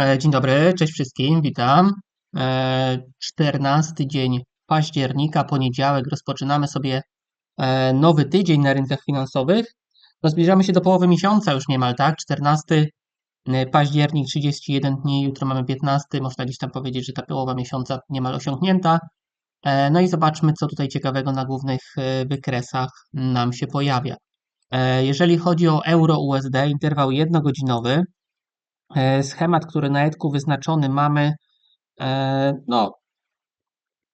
E, Dzień dobry, cześć wszystkim, witam. E, 14 dzień października, poniedziałek, rozpoczynamy sobie e, nowy tydzień na rynkach finansowych. No, zbliżamy się do połowy miesiąca już niemal, tak? 14 październik, 31 dni, jutro mamy 15, można gdzieś tam powiedzieć, że ta połowa miesiąca niemal osiągnięta. E, No i zobaczmy, co tutaj ciekawego na głównych e, wykresach nam się pojawia. E, Jeżeli chodzi o euro-USD, interwał jednogodzinowy, E, Schemat, który na Edku wyznaczony mamy, e, no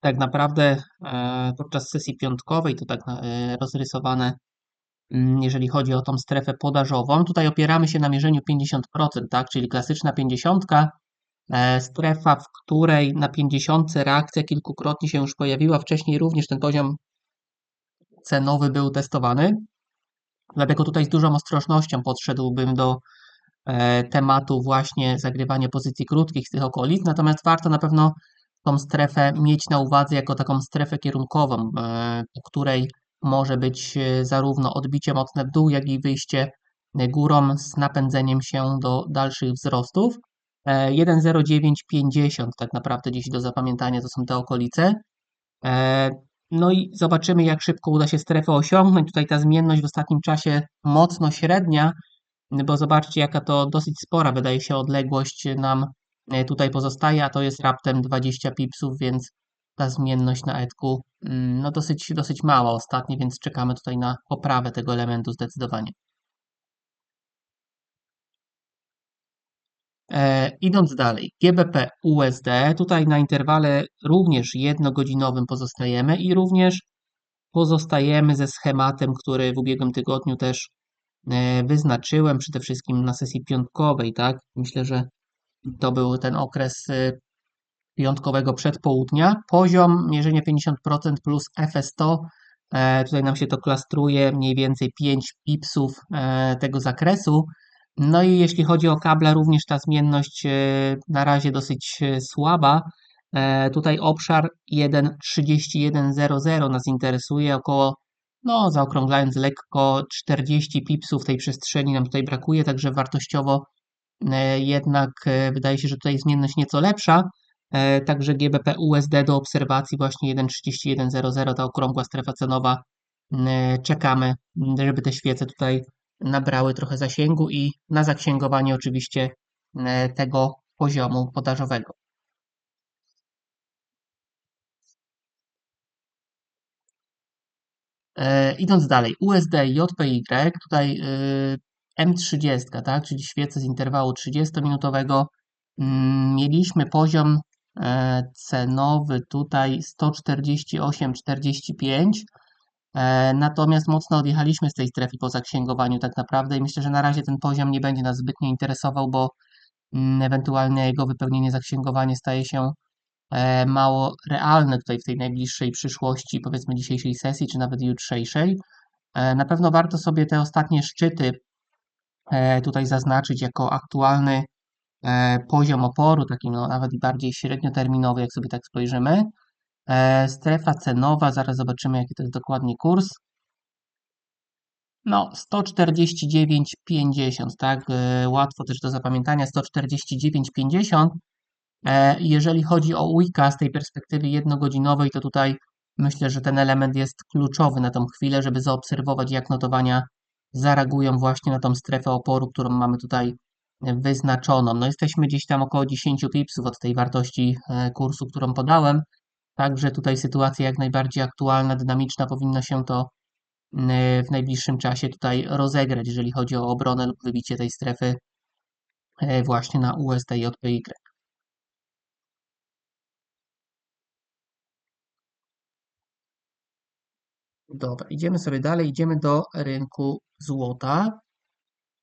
tak naprawdę e, podczas sesji piątkowej, to tak e, rozrysowane, mm, jeżeli chodzi o tą strefę podażową. Tutaj opieramy się na mierzeniu 50%, tak, czyli klasyczna 50, e, strefa, w której na 50 reakcja kilkukrotnie się już pojawiła. Wcześniej również ten poziom cenowy był testowany. Dlatego tutaj z dużą ostrożnością podszedłbym do e, tematu właśnie zagrywania pozycji krótkich z tych okolic, natomiast warto na pewno tą strefę mieć na uwadze jako taką strefę kierunkową, e, po której może być e, zarówno odbicie mocne w dół, jak i wyjście e, górą z napędzeniem się do dalszych wzrostów. E, 1,0950 tak naprawdę gdzieś do zapamiętania to są te okolice. E, No i zobaczymy, jak szybko uda się strefę osiągnąć. Tutaj ta zmienność w ostatnim czasie mocno średnia, bo zobaczcie, jaka to dosyć spora, wydaje się, odległość nam e, tutaj pozostaje, a to jest raptem 20 pipsów, więc ta zmienność na etku mm, no dosyć, dosyć mała ostatnio, więc czekamy tutaj na poprawę tego elementu zdecydowanie. E, idąc dalej, GBP USD, tutaj na interwale również jednogodzinowym pozostajemy i również pozostajemy ze schematem, który w ubiegłym tygodniu też wyznaczyłem, przede wszystkim na sesji piątkowej, tak? Myślę, że to był ten okres e, piątkowego przedpołudnia. Poziom mierzenia 50% plus FS100, e, tutaj nam się to klastruje mniej więcej 5 pipsów e, tego zakresu. No i jeśli chodzi o kable, również ta zmienność e, na razie dosyć e, słaba. E, Tutaj obszar 1.3100 nas interesuje, około, no zaokrąglając lekko, 40 pipsów tej przestrzeni nam tutaj brakuje, także wartościowo e, jednak e, wydaje się, że tutaj zmienność nieco lepsza. E, Także GBP USD do obserwacji właśnie 1.3100, ta okrągła strefa cenowa. E, Czekamy, żeby te świece tutaj nabrały trochę zasięgu i na zaksięgowanie oczywiście e, tego poziomu podażowego. E, idąc dalej, USD JPY, tutaj y, M30, tak, czyli świece z interwału 30-minutowego. Mm, Mieliśmy poziom e, cenowy tutaj 148,45, e, natomiast mocno odjechaliśmy z tej strefy po zaksięgowaniu tak naprawdę i myślę, że na razie ten poziom nie będzie nas zbytnio interesował, bo mm, ewentualne jego wypełnienie zaksięgowanie staje się e, mało realne tutaj w tej najbliższej przyszłości, powiedzmy dzisiejszej sesji, czy nawet jutrzejszej. E, Na pewno warto sobie te ostatnie szczyty e, tutaj zaznaczyć jako aktualny e, poziom oporu, taki no, nawet i bardziej średnioterminowy, jak sobie tak spojrzymy. E, Strefa cenowa, zaraz zobaczymy, jaki to jest dokładnie kurs. No, 149,50, tak? E, Łatwo też do zapamiętania, 149,50. E, Jeżeli chodzi o Wicca z tej perspektywy jednogodzinowej, to tutaj myślę, że ten element jest kluczowy na tą chwilę, żeby zaobserwować, jak notowania zareagują właśnie na tą strefę oporu, którą mamy tutaj wyznaczoną. No jesteśmy gdzieś tam około 10 pipsów od tej wartości e, kursu, którą podałem. Także tutaj sytuacja jak najbardziej aktualna, dynamiczna, powinno się to e, w najbliższym czasie tutaj rozegrać, jeżeli chodzi o obronę lub wybicie tej strefy właśnie na USD i JPY. Dobra, idziemy sobie dalej, idziemy do rynku złota.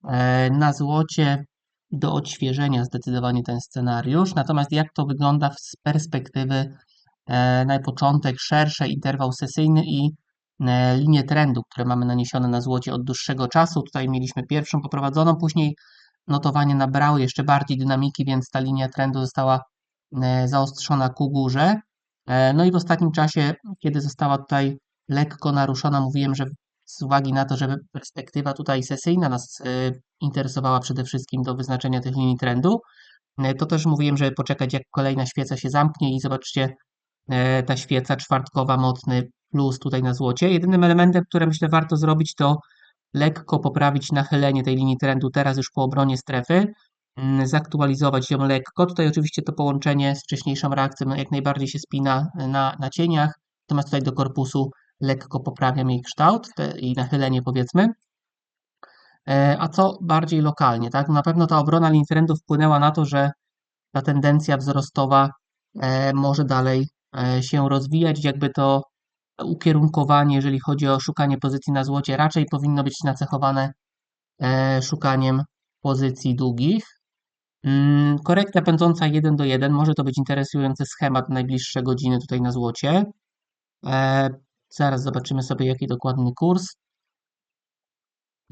E, Na złocie do odświeżenia zdecydowanie ten scenariusz. Natomiast jak to wygląda z perspektywy e, na początek, szerszy interwał sesyjny i e, linie trendu, które mamy naniesione na złocie od dłuższego czasu. Tutaj mieliśmy pierwszą poprowadzoną, później notowanie nabrały jeszcze bardziej dynamiki, więc ta linia trendu została zaostrzona ku górze. No i w ostatnim czasie, kiedy została tutaj lekko naruszona, mówiłem, że z uwagi na to, że perspektywa tutaj sesyjna nas e, interesowała przede wszystkim do wyznaczenia tych linii trendu, E, To też mówiłem, żeby poczekać jak kolejna świeca się zamknie i zobaczcie e, ta świeca czwartkowa mocny plus tutaj na złocie. Jedynym elementem, które myślę warto zrobić to lekko poprawić nachylenie tej linii trendu teraz już po obronie strefy, mm, zaktualizować ją lekko. Tutaj oczywiście to połączenie z wcześniejszą reakcją jak najbardziej się spina na, na cieniach, natomiast tutaj do korpusu lekko poprawiam jej kształt te, i nachylenie powiedzmy. E, A co bardziej lokalnie, tak? Na pewno ta obrona linii wpłynęła na to, że ta tendencja wzrostowa e, może dalej e, się rozwijać, jakby to ukierunkowanie, jeżeli chodzi o szukanie pozycji na złocie, raczej powinno być nacechowane szukaniem pozycji długich. Mm, Korekta pędząca 1 do 1 może to być interesujący schemat na najbliższe godziny tutaj na złocie. Zaraz zobaczymy sobie jaki dokładny kurs.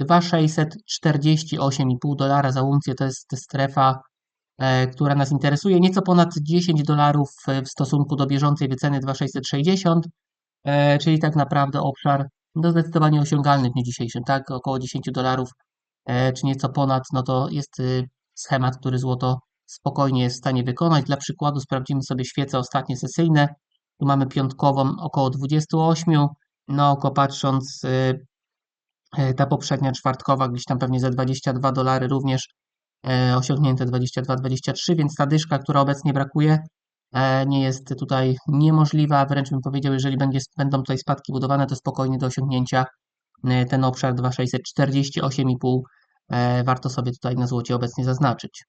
2,648,5 dolara za uncję to jest strefa, e, która nas interesuje. Nieco ponad 10 dolarów e, w stosunku do bieżącej wyceny 2,660, e, czyli tak naprawdę obszar no zdecydowanie osiągalny w dniu dzisiejszym, tak? Około 10 dolarów, czy nieco ponad, no to jest y, schemat, który złoto spokojnie jest w stanie wykonać. Dla przykładu sprawdzimy sobie świece ostatnie sesyjne. Tu mamy piątkową około 28, na oko patrząc y, E, Ta poprzednia czwartkowa gdzieś tam pewnie za 22 dolary również e, osiągnięte 22-23, więc ta dyszka, która obecnie brakuje, e, nie jest tutaj niemożliwa. Wręcz bym powiedział, jeżeli będzie, będą tutaj spadki budowane, to spokojnie do osiągnięcia ten obszar 2648,5 e, warto sobie tutaj na złocie obecnie zaznaczyć.